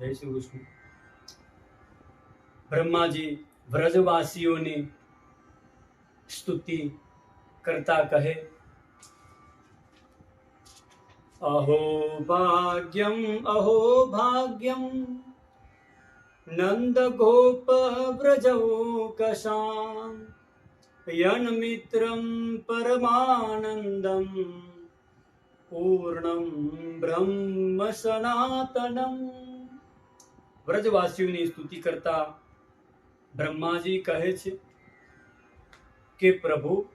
જય શ્રી કૃષ્ણ. બ્રહ્માજી વ્રજવાસીઓની સ્તુતિ કરતા કહે, અહો ભાગ્યમ અહો ભાગ્યમ નંદ ગોપ વ્રજૌકશામ યન મિત્રમ પરમાનંદમ, પૂર્ણમ બ્રહ્મ સનાતનમ. વ્રજવાસીઓની સ્તુતિ કરતા બ્રહ્માજી કહે છે કે, પ્રભુ,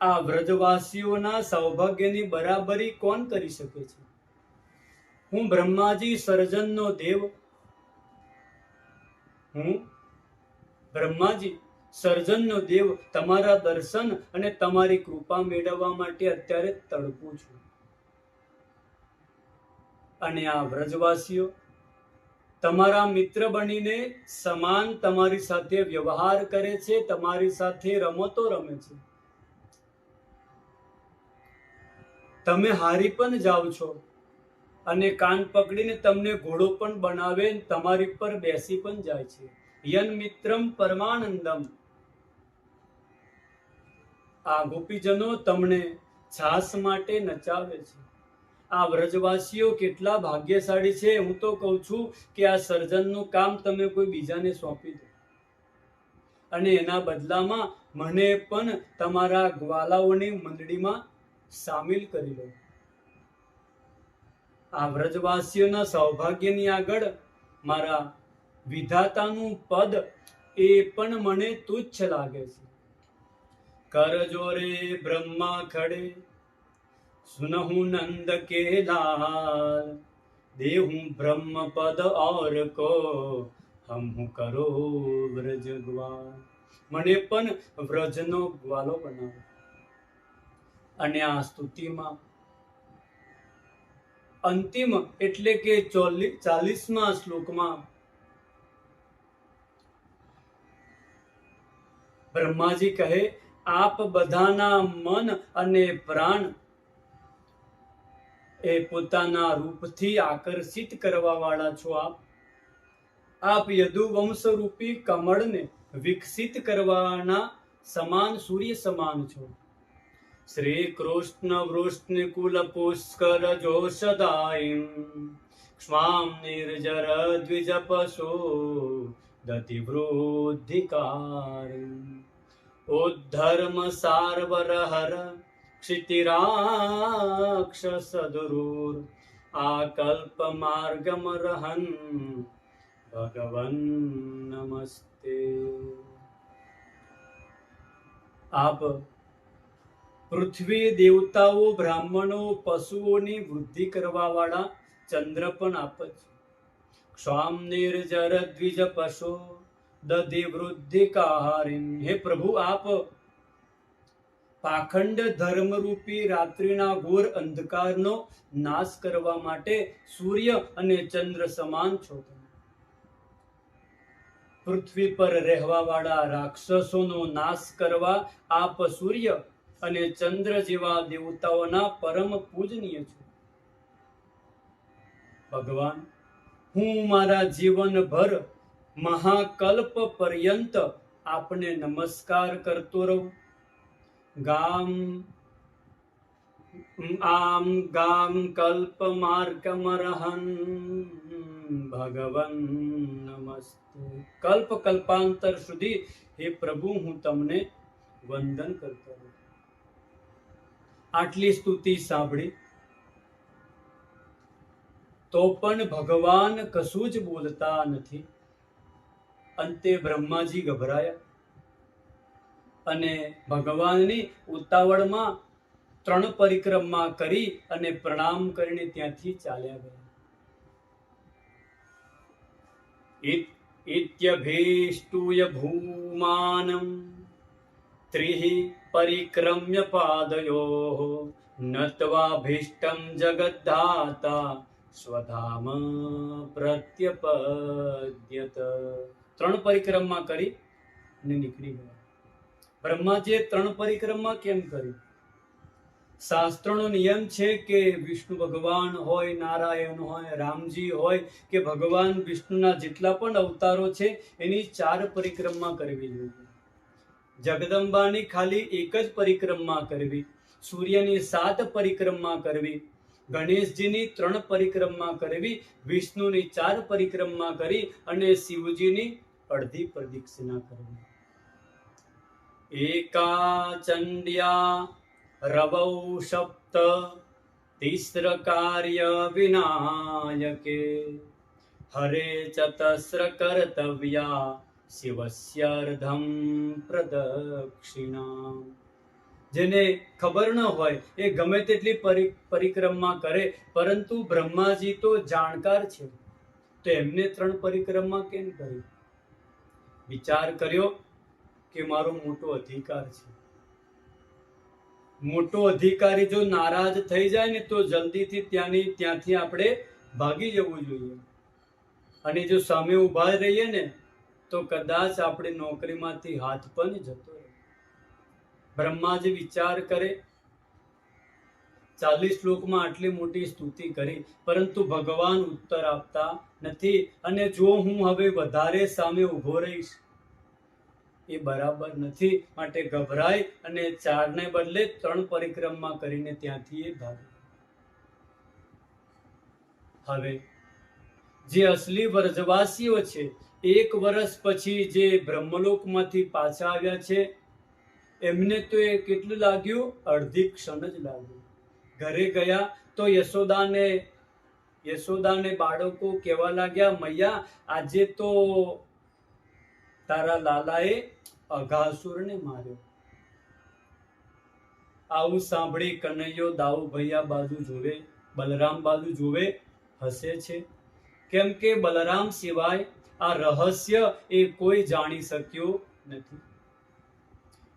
આ વ્રજવાસીઓના સૌભાગ્યની બરાબરી કોણ કરી શકે છે? હું બ્રહ્માજી સર્જનનો દેવ. હું બ્રહ્માજી સર્જનનો દેવ. તમારા દર્શન અને તમારી કૃપા મેળવવા માટે અત્યારે તડપું છું. અને આ વ્રજવાસીઓ તમારા મિત્ર બનીને સમાન તમારી સાથે વ્યવહાર કરે છે, તમારી સાથે રમતો રમે છે. તમે હારી પણ જાઓ છો અને કાન પકડીને તમને ઘોડો પણ બનાવે તમારી પર બેસી પણ જાય છે. યન મિત્રમ પરમાનંદમ. આ ગોપીજનો તમને છાસ માટે નચાવે છે. આ વ્રજવાસીઓ કેટલા ભાગ્યશાળી છે હું તો કહું છું કે આ સર્જનનું કામ તમે કોઈ બીજાને સોંપી દો. અને એના બદલામાં મને પણ તમારા ગ્વાલાઓની મંડળીમાં સામેલ કરી લો. આ વ્રજવાસીઓના સૌભાગ્યની આગળ મારા વિધાતાનું પદ એ પણ મને તુચ્છ લાગે છે. કરજો રે બ્રહ્મા ખડે. सुनहु नंद के लाल देहूं ब्रह्म पद और को हम કરો વ્રજ ગ્વાલ મને પણ વ્રજનો ગ્વાલો બનાવો અને આ સ્તુતિમાં અંતિમ એટલે કે ચાલીસમાં શ્લોકમાં બ્રહ્માજી કહે આપ બધાના મન અને પ્રાણ એ પોતાના રૂપથી આકર્ષિત કરવાવાળા છો આપ. આપ યદુવંશરૂપી કમળને વિકસિત કરવાના સમાન સૂર્ય સમાન છો. શ્રી કૃષ્ણ વૃષ્ણ કુલ પુષ્કર જોષદાયિમ ક્ષ્મામ નિર્જર દ્વિજ પશો દતિ વૃદ્ધિકાર ઉદ્ધર્મ સારવર હર क्षितिराक्षसदुरूर आकल्पमार्गमरहन् ભગવન નમસ્તે આપ પૃથ્વી દેવતાઓ બ્રાહ્મણો પશુઓની વૃદ્ધિ કરવા વાળા ચંદ્ર પણ આપ જ ક્ષામ નિર્જર દ્વિજ પશુ દધિ વૃદ્ધિ કાહારિન હે પ્રભુ આપ પાખંડ ધર્મરૂપી રાત્રિના ઘોર અંધકારનો નાશ કરવા માટે સૂર્ય અને ચંદ્ર સમાન છો પૃથ્વી પર રહેવાવાળા રાક્ષસોનો નાશ કરવા આપ સૂર્ય અને ચંદ્ર જેવા દેવતાઓના પરમ પૂજનીય છો. ભગવાન, હું મારા જીવનભર મહાકલ્પ પર્યંત આપને નમસ્કાર કરતો રહું. ગામ આમ ગામ કલ્પ માર્ગમરહન ભગવન નમસ્તે કલ્પ કલ્પાંતર સુધી હે પ્રભુ હું તમને વંદન કરતો રહું આટલી સ્તુતિ સાંભળી તો પણ ભગવાન કશું જ બોલતા નથી અંતે બ્રહ્માજી ગભરાયા અને ભગવાનની ઉતાવળમાં ત્રણ પરિક્રમા કરી અને પ્રણામ કરીને ત્યાંથી ચાલ્યા ગયા. ઇત્યભીષ્ટુય ભૂમાનમ ત્રિઃ પરિક્રમ્ય પાદયોઃ નત્વાભીષ્ટમ જગદ્ધાતા સ્વધામ પ્રત્યપદ્યત. ત્રણ પરિક્રમા કરી ને નીકળી ગયા. બ્રહ્માજીએ ત્રણ પરિક્રમા કેમ કરી? શાસ્ત્રનો નિયમ છે કે વિષ્ણુ ભગવાન હોય, નારાયણ હોય, રામજી હોય, કે ભગવાન વિષ્ણુના જેટલા પણ અવતારો છે, એની ચાર પરિક્રમા કરવી જોઈએ. જગદંબાની ખાલી એક જ પરિક્રમા કરવી, સૂર્યની સાત પરિક્રમા કરવી, ગણેશજીની ત્રણ પરિક્રમા કરવી, વિષ્ણુની ચાર પરિક્રમા કરી અને શિવજીની અડધી પ્રદક્ષિણા કરવી. એકા ચંડ્યા રવૌ સપ્ત તિસ્ર કાર્ય વિનાયકે હરે ચતસ્ર કર્તવ્યા શિવસ્યાર્ધમ પ્રદક્ષિણા જેને ખબર ન હોય, એ ગમે તેટલી પરી, પરિક્રમા કરે, પરંતુ બ્રહ્માજી તો જાણકાર છે. તો એમને ત્રણ પરિક્રમા કેમ કરી? વિચાર કર્યો કે મારો મોટો અધિકાર છે. મોટો અધિકારી જો નારાજ થઈ જાય ને તો જલ્દીથી ત્યાંની, ત્યાંથી આપણે ભાગી જવું જોઈએ. અને જો સામે ઊભા રહીએ ને, તો કદાચ આપણે નોકરીમાંથી હાથ પણ જતો રહે. બ્રહ્માજી વિચાર કરે, ચાલીસ શ્લોકમાં આટલી મોટી સ્તુતિ કરી, પરંતુ ભગવાન ઉત્તર આપતા નથી. અને જો હું હવે વધારે સામે ઊભો રહીશ એ બરાબર નથી. માટે ગભરાય અને ચારને બદલે ત્રણ પરિક્રમા કરીને ત્યાંથી એ ભાગે. હવે, જે અસલી વ્રજવાસીઓ છે, એક વર્ષ પછી જે બ્રહ્મલોકમાંથી પાછા આવ્યા છે, એમને તો એ કેટલું લાગ્યું? અડધી ક્ષણ જ લાગ્યું. ઘરે ગયા તો યશોદાને યશોદાને બાળકો કહેવા લાગ્યા, મૈયા, આજે તો તારા લાલાએ અઘાસુરને માર્યો. આવું સાંભળી કનૈયો દાઉ ભૈયા બાજુ જોવે, બલરામ બાજુ જોવે, હસે છે. કેમ કે બલરામ સિવાય આ રહસ્ય એ કોઈ જાણી શક્યું નથી.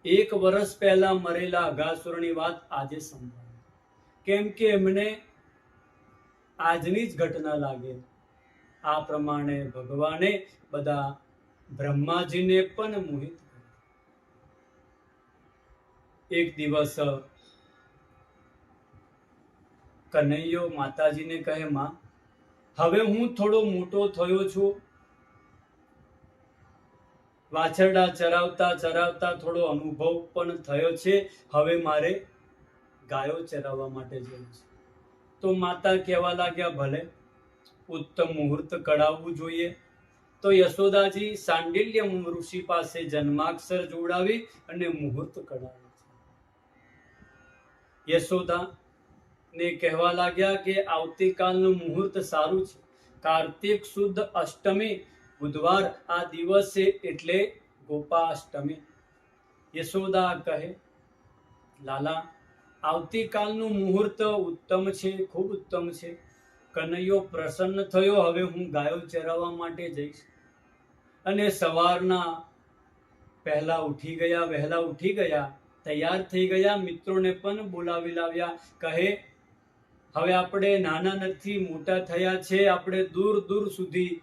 એક વર્ષ પહેલા મરેલા અઘાસુરની વાત આજે સંભળાય. કેમ કે એમને આજની જ ઘટના લાગે. આ પ્રમાણે ભગવાને બધા બ્રહ્માજીને પણ મોહિત એક દિવસ, કનૈયો માતાજીને કહે, માં, હવે હું થોડો મોટો થયો છું. વાછરડા ચરાવતા ચરાવતા થોડો અનુભવ પણ થયો છે. હવે મારે ગાયો ચરાવવા માટે જવું છે. તો માતા કહેવા લાગ્યા, ભલે, ઉત્તમ મુહૂર્ત કઢાવવું જોઈએ. તો યશોદાજી સાંડિલ્ય ઋષિ પાસે જન્માક્ષર જોડાવી અને મુહૂર્ત કઢાવે છે. યશોદા ને કહેવા લાગ્યા કે આવતીકાલનું મુહૂર્ત સારું છે. કાર્તિક શુદ્ધ અષ્ટમી, બુધવાર આ દિવસે એટલે ગોપાષ્ટમી. યશોદા કહે, લાલા, આવતીકાલનું મુહૂર્ત ઉત્તમ છે, ખૂબ ઉત્તમ છે. કનૈયો પ્રસન્ન થયો, હવે હું ગાયો ચરાવવા માટે જઈશ. અને સવારના પહેલાં ઉઠી ગયા, વહેલા ઉઠી ગયા, તૈયાર થઈ ગયા, મિત્રોને પણ બોલાવી લાવ્યા, કહે, હવે આપણે નાના નથી, મોટા થયા છે, આપણે દૂર દૂર સુધી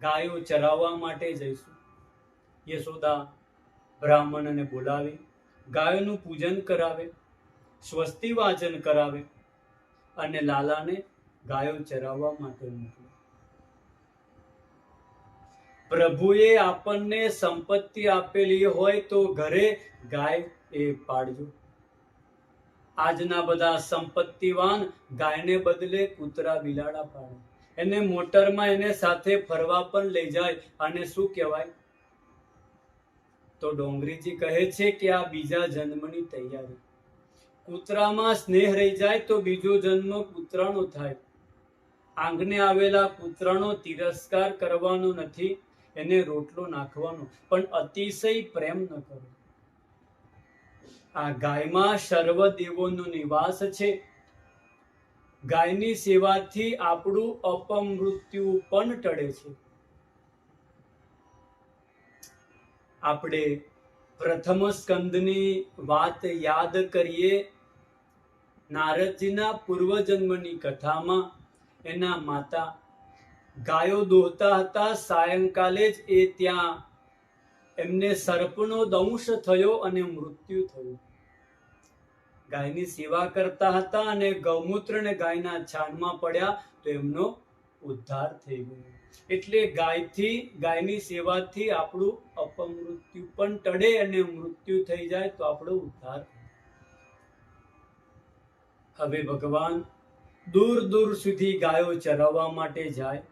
ગાયો ચરાવવા માટે જઈશું. યશોદા બ્રાહ્મણને બોલાવી, ગાયોનું પૂજન કરાવે, સ્વસ્તિ વાચન કરાવે અને લાલાને ગાયો ચરાવવા માટે મોકલે. પ્રભુએ આપણને સંપત્તિ આપેલી હોય તો ઘરે ગાય એ પાડજો. આજના બધા સંપત્તિવાન ગાયને બદલે કૂતરા બિલાડા પાડે. એને મોટરમાં એને સાથે ફરવા પણ લઈ જાય અને શું કહેવાય? તો ડોંગરીજી કહે છે કે આ બીજા જન્મની તૈયારી. કૂતરામાં સ્નેહ રહી જાય તો બીજો જન્મ કૂતરાનો થાય. આંગણે આવેલા કૂતરાનો તિરસ્કાર કરવાનો નથી. એને રોટલો નાખવાનો. પણ અતિશય પ્રેમ ન કરો. આ ગાયમાં સર્વ દેવોનો નિવાસ છે. ગાયની સેવાથી આપણું અપમૃત્યુ પણ ટળે છે. આપણે પ્રથમ સ્કંદની વાત યાદ કરીએ. નારદજીના પૂર્વજન્મની કથામાં એના માતા ગાયો દોહતા હતા, સાયંકાલે જ એ ત્યાં એમને સર્પનો દંશ થયો અને મૃત્યુ થયું. ગાયની સેવા કરતા હતા અને ગૌમૂત્ર ને ગાયના છાણમાં પડ્યા તો એમનો ઉદ્ધાર થઈ ગયો. એટલે ગાયથી, ગાયની સેવાથી આપણું અપમૃત્યુ પણ ટળે અને મૃત્યુ થઈ જાય તો આપણો ઉદ્ધાર. હવે ભગવાન દૂર દૂર સુધી ગાયો ચરાવવા માટે જાય.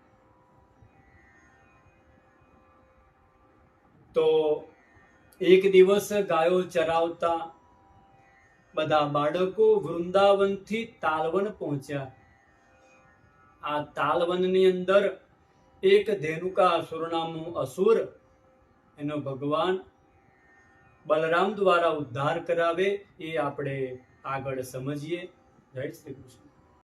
તો એક દિવસ ગાયો ચરાવતા બધા બાળકો વૃંદાવનથી તાલવન પહોંચ્યા. આ તાલવનની અંદર એક ધેનુકા અસુર નામનું અસુર, એનો ભગવાન બલરામ દ્વારા ઉદ્ધાર કરાવે એ આપણે આગળ સમજીએ. જય શ્રી કૃષ્ણ.